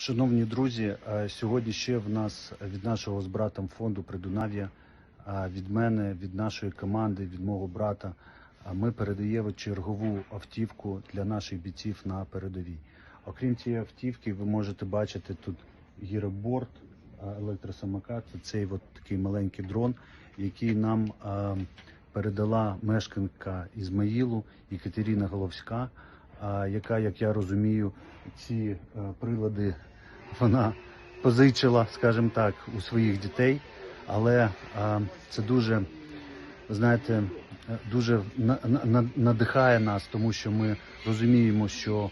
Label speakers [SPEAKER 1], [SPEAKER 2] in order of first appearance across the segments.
[SPEAKER 1] Шановні друзі, е, сьогодні ще в нас від нашого з братом фонду Придунав'я, е, від мене, від нашої команди, від мого брата. е, Ми передаємо чергову автівку для наших бійців на передовій. Окрім цієї автівки, ви можете бачити тут гіроборд, електросамокат. Цей от такий маленький дрон, який нам передала мешканка Ізмаїлу Екатерина Головська, яка, як я розумію, ці прилади вона позичила, скажімо так, у своїх дітей. Але е, це дуже, знаєте, дуже на- на- на- надихає нас, тому що ми розуміємо, що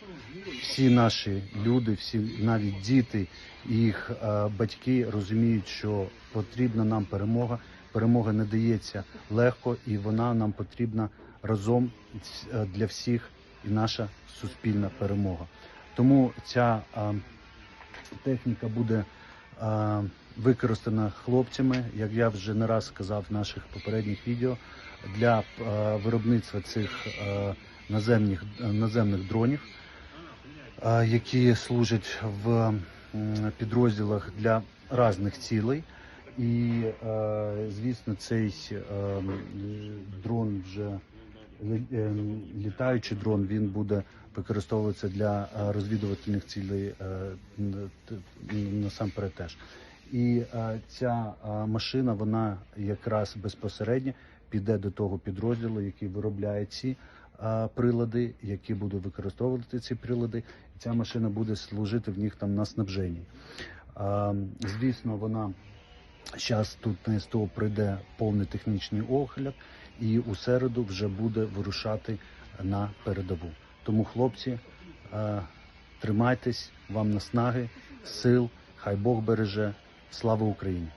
[SPEAKER 1] всі наші люди, всі навіть діти їх е, батьки розуміють, що потрібна нам перемога. Перемога не дається легко, і вона нам потрібна разом для всіх, і наша суспільна перемога. Тому ця е, техніка буде е, використана хлопцями, як я вже не раз сказав в наших попередніх відео, для е, виробництва цих е, наземних, наземних дронів, е, які служать в м, підрозділах для різних цілей. І, е, звісно, цей е, дрон вже літаючий дрон він буде використовуватися для е, розвідувальних цілей е, насамперед теж. І е, ця машина, вона якраз безпосередньо піде до того підрозділу, який виробляє ці прилади, які буде використовувати ці прилади. І ця машина буде служити в них там на снабженні. Е, Звісно, вона зараз тут на СТО прийде повний технічний огляд, і у середу вже буде вирушати на передову. Тому, хлопці, е, тримайтесь, вам наснаги, сил, хай Бог береже. Слава Україні!